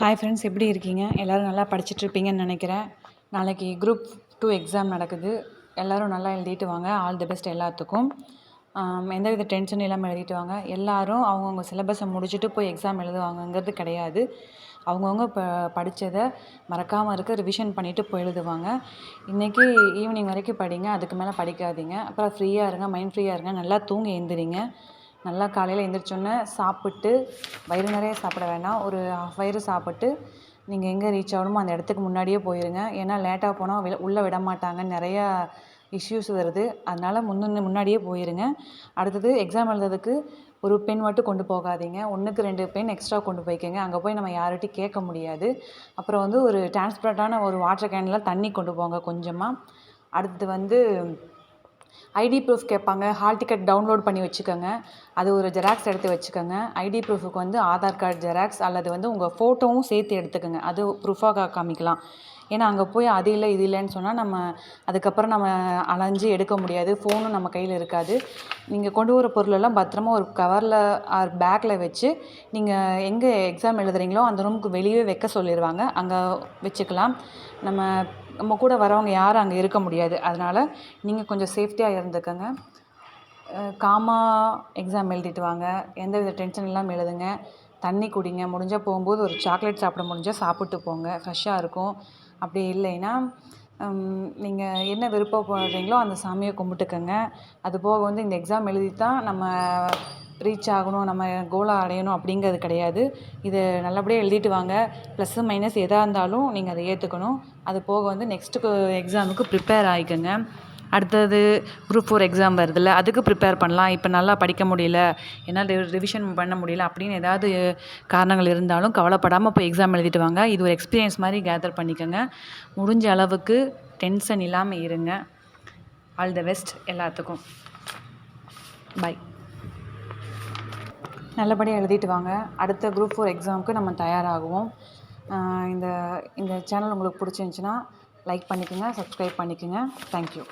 Hi friends எப்படி இருக்கீங்க? எல்லோரும் நல்லா படிச்சுட்ருப்பீங்கன்னு நினைக்கிறேன். நாளைக்கு குரூப் டூ எக்ஸாம் நடக்குது. எல்லோரும் நல்லா எழுதிட்டு வாங்க. ஆல் தி பெஸ்ட் எல்லாத்துக்கும். எந்த வித டென்ஷனும் இல்லாமல் எழுதிட்டு வாங்க. எல்லாரும் அவங்கவுங்க சிலபஸை முடிச்சுட்டு போய் எக்ஸாம் எழுதுவாங்கங்கிறது கிடையாது. அவங்கவுங்க இப்போ படித்ததை மறக்காமல் இருக்க ரிவிஷன் பண்ணிவிட்டு போய் எழுதுவாங்க. இன்றைக்கி ஈவினிங் வரைக்கும் படிங்க. அதுக்கு மேலே படிக்காதீங்க. அப்புறம் ஃப்ரீயாக இருங்க. மைண்ட் ஃப்ரீயாக இருங்க. நல்லா தூங்கி எழுந்திரிங்க. நல்லா காலையில் எழுந்திரிச்சோன்னே சாப்பிட்டு வயிறு நிறைய சாப்பிட வேண்டாம். ஒரு ஹாஃப் வயிறு சாப்பிட்டு நீங்கள் எங்கே ரீச் ஆகணுமோ அந்த இடத்துக்கு முன்னாடியே போயிருங்க. ஏன்னா லேட்டாக போனால் வெளி உள்ளே விட மாட்டாங்க நிறையா இஷ்யூஸ் வருது. அதனால் முன்னு முன்னாடியே போயிருங்க. அடுத்தது எக்ஸாம் எழுதுறதுக்கு ஒரு பென் மட்டும் கொண்டு போகாதீங்க. ஒன்றுக்கு ரெண்டு பென் எக்ஸ்ட்ரா கொண்டு போய்க்கோங்க. அங்கே போய் நம்ம யார்கிட்டையும் கேட்க முடியாது. அப்புறம் வந்து ஒரு டிரான்ஸ்பரண்ட்டான ஒரு வாட்டர் கேனில் தண்ணி கொண்டு போங்க கொஞ்சமாக அடுத்தது வந்து ஐடி ப்ரூஃப் கேட்பாங்க ஹால் டிக்கெட் டவுன்லோட் பண்ணி வச்சுக்கோங்க. அது ஒரு ஜெராக்ஸ் எடுத்து வச்சுக்கோங்க. ஐடி ப்ரூஃபுக்கு வந்து ஆதார் கார்டு ஜெராக்ஸ் அல்லது வந்து உங்கள் ஃபோட்டோவும் சேர்த்து எடுத்துக்கோங்க. அது ப்ரூஃபாக காமிக்கலாம். ஏன்னா அங்கே போய் அது இல்லை இது இல்லைன்னு சொன்னால் நம்ம அதுக்கப்புறம் நம்ம அலைஞ்சு எடுக்க முடியாது. ஃபோனும் நம்ம கையில் இருக்காது. நீங்கள் கொண்டு வர பொருளெல்லாம் பத்திரமா ஒரு கவரில் ஆர் பேக்கில் வச்சு நீங்கள் எங்கே எக்ஸாம் எழுதுறீங்களோ அந்த ரூமுக்கு வெளியே வைக்க சொல்லிடுவாங்க அங்கே வச்சுக்கலாம். நம்ம நம்ம கூட வரவங்க யாரும் அங்கே இருக்க முடியாது. அதனால் நீங்கள் கொஞ்சம் சேஃப்டியாக இருந்துக்கங்க. காமா எக்ஸாம் எழுதிட்டு வாங்க. எந்த வித டென்ஷன் இல்லாமல் எழுதுங்க. தண்ணி குடிங்க. முடிஞ்சால் போகும்போது ஒரு சாக்லேட் சாப்பிட முடிஞ்சால் சாப்பிட்டு போங்க. ஃப்ரெஷ்ஷாக இருக்கும். அப்படி இல்லைன்னா நீங்கள் என்ன விருப்பப்படுறீங்களோ அந்த சாமியை கும்பிட்டுக்கங்க. அது போக வந்து இந்த எக்ஸாம் எழுதி தான் நம்ம ரீச் ஆகணும் நம்ம கோலை அடையணும் அப்படிங்கிறது கிடையாது. இது நல்லபடியாக எழுதிட்டு வாங்க. ப்ளஸ்ஸு மைனஸ் எதாக இருந்தாலும் நீங்கள் அதை ஏற்றுக்கணும் அது போக வந்து நெக்ஸ்ட்டு எக்ஸாமுக்கு ப்ரிப்பேர் ஆகிக்கோங்க அடுத்தது குரூப் ஃபோர் எக்ஸாம் வருதுல்ல அதுக்கு ப்ரிப்பேர் பண்ணலாம். இப்போ நல்லா படிக்க முடியல என்னால் ரிவிஷன் பண்ண முடியல அப்படின்னு ஏதாவது காரணங்கள் இருந்தாலும் கவலைப்படாமல் போய் எக்ஸாம் எழுதிட்டு வாங்க. இது ஒரு எக்ஸ்பீரியன்ஸ் மாதிரி கேதர் பண்ணிக்கோங்க. முடிஞ்ச அளவுக்கு டென்ஷன் இல்லாமல் இருங்க. ஆல் த பெஸ்ட் எல்லாத்துக்கும். பை நல்லபடியாக எழுதிட்டு வாங்க. அடுத்த குரூப் ஃபோர் எக்ஸாமுக்கு நம்ம தயாராகுவோம். இந்த இந்த சேனல் உங்களுக்கு பிடிச்சிருந்துச்சின்னா லைக் பண்ணிக்கோங்க சப்ஸ்கிரைப் பண்ணிக்கோங்க. Thank you